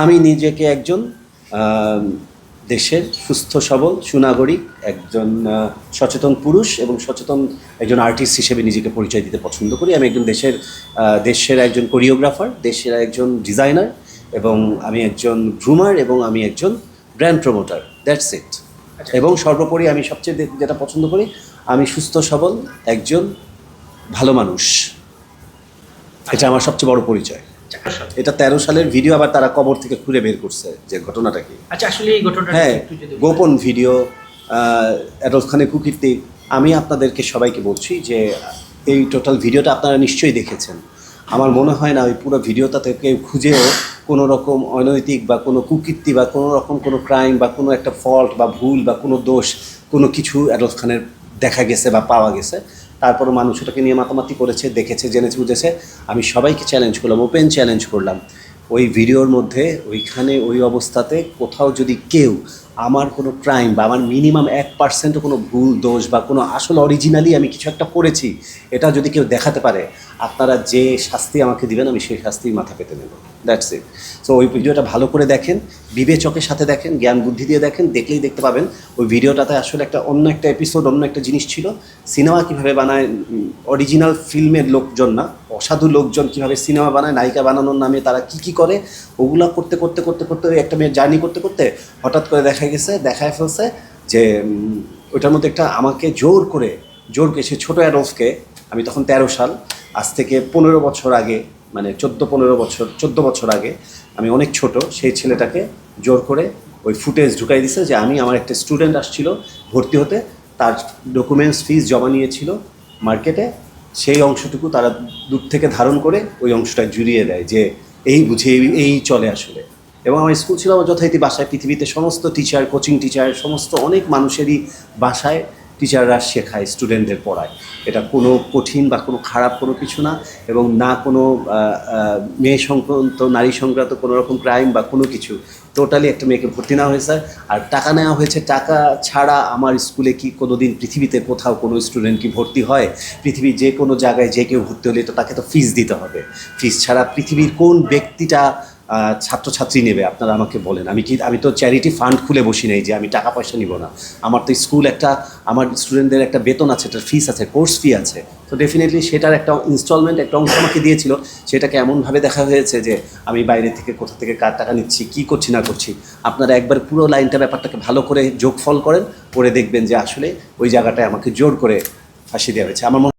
আমি নিজেকে একজন দেশের সুস্থ সবল সুনাগরিক একজন সচেতন পুরুষ এবং সচেতন একজন আর্টিস্ট হিসেবে নিজেকে পরিচয় দিতে পছন্দ করি। আমি একজন দেশের দেশের একজন কোরিওগ্রাফার দেশের একজন ডিজাইনার এবং আমি একজন গ্রুমার এবং আমি একজন ব্র্যান্ড প্রমোটার দ্যাটস ইট এবং সর্বোপরি আমি সবচেয়ে যেটা পছন্দ করি আমি সুস্থ সবল একজন ভালো মানুষ। এটা আমার সবচেয়ে বড় পরিচয়। এটা তেরো সালের ভিডিও আবার তারা কবর থেকে খুঁড়ে বের করছে যে ঘটনাটা কি? আচ্ছা আসলে এই ঘটনাটা হ্যাঁ গোপন ভিডিও অ্যাডলফ খানের কুকীর্তি। আমি আপনাদেরকে সবাইকে বলছি যে এই টোটাল ভিডিওটা আপনারা নিশ্চয়ই দেখেছেন। আমার মনে হয় না ওই পুরো ভিডিওটা থেকে খুঁজেও কোনো রকম অনৈতিক বা কোনো কুকীর্তি বা কোনো রকম কোনো ক্রাইম বা কোনো একটা ফল্ট বা ভুল বা কোনো দোষ কোনো কিছু অ্যাডলফ খানের দেখা গেছে বা পাওয়া গেছে। তারপরে মানুষ ওটাকে নিয়ে মাতামাতি করেছে, দেখেছে, জেনেছে, বুঝেছে। আমি সবাইকে চ্যালেঞ্জ করলাম ওপেন চ্যালেঞ্জ করলাম। ওই ভিডিওর মধ্যে, ওইখানে, ওই অবস্থাতে কোথাও যদি কেউ আমার কোনো ক্রাইম বা আমার মিনিমাম এক পার্সেন্টও কোনো ভুল, দোষ বা কোনো আসল অরিজিনালি আমি কিছু একটা করেছি, এটা যদি কেউ দেখাতে পারে, আপনারা যে শাস্তি আমাকে দিবেন, আমি সেই শাস্তি মাথা পেতে নেব। দ্যাটস ইট সো ওই ভিডিওটা ভালো করে দেখেন, বিবেচকের সাথে দেখেন, জ্ঞান বুদ্ধি দিয়ে দেখেন, দেখলেই দেখতে পাবেন, ওই ভিডিওটাতে আসলে একটা অন্য একটা এপিসোড অন্য একটা জিনিস ছিল। সিনেমা কীভাবে বানায় অরিজিনাল ফিল্মের লোকজন না, অসাধু লোকজন কীভাবে সিনেমা বানায়, নায়িকা বানানোর নামে তারা কি কি করে, ওগুলা করতে করতে করতে করতে একটা মেয়ের জার্নি করতে করতে হঠাৎ করে দেখা গেছে, দেখায় ফেলছে যে ওইটার মধ্যে একটা আমাকে জোর করে জোর করে সে ছোটো অ্যাডলফকে আমি তখন তেরো সাল, আজ থেকে পনেরো বছর আগে মানে চোদ্দ, পনেরো বছর, চোদ্দ বছর আগে আমি অনেক ছোট, সেই ছেলেটাকে জোর করে ওই ফুটেজ ঢুকাই দিছে যে আমি আমার একটা স্টুডেন্ট আসছিল ভর্তি হতে, তার ডকুমেন্টস ফিস জমা নিয়েছিল মার্কেটে, সেই অংশটুকু তারা দূর থেকে ধারণ করে ওই অংশটা জুড়িয়ে দেয় যে এই বুঝে এই চলে আসলে। এবং আমার স্কুল ছিল আমার যথারীতি বাসায়। পৃথিবীতে সমস্ত টিচার কোচিং টিচার সমস্ত অনেক মানুষেরই বাসায় টিচাররা শেখায় স্টুডেন্টদের পড়ায়। এটা কোনো কঠিন বা কোনো খারাপ কোনো কিছু না এবং না কোনো মেয়ে সংক্রান্ত, নারী সংক্রান্ত কোনো রকম ক্রাইম বা কোনো কিছু। টোটালি একটা মেয়েকে ভর্তি নেওয়া হয়েছে আর টাকা নেওয়া হয়েছে। টাকা ছাড়া আমার স্কুলে কি কোনো দিন পৃথিবীতে কোথাও কোনো স্টুডেন্ট কি ভর্তি হয়? পৃথিবীর যে কোনো জায়গায় যে কেউ ভর্তি হলে তো তাকে তো ফিস দিতে হবে। ফিস ছাড়া পৃথিবীর কোন ব্যক্তিটা ছাত্রছাত্রী নেবে, আপনারা আমাকে বলেন। আমি কি, আমি তো চ্যারিটি ফান্ড খুলে বসি নাই যে আমি টাকা পয়সা নিব না। আমার তো স্কুল একটা, আমার স্টুডেন্টদের একটা বেতন আছে একটা ফিস আছে কোর্স ফি আছে। তো ডেফিনেটলি সেটার একটা ইনস্টলমেন্ট একটা অংশ আমাকে দিয়েছিল। সেটাকে এমনভাবে দেখা হয়েছে যে আমি বাইরে থেকে কোথা থেকে কার টাকা নিচ্ছি, কী করছি, না করছি, আপনারা একবার পুরো লাইনটা, ব্যাপারটাকে ভালো করে যোগফল করেন করে দেখবেন যে আসলে ওই জায়গাটায় আমাকে জোর করে ফাঁসি দেওয়া হয়েছে। আমার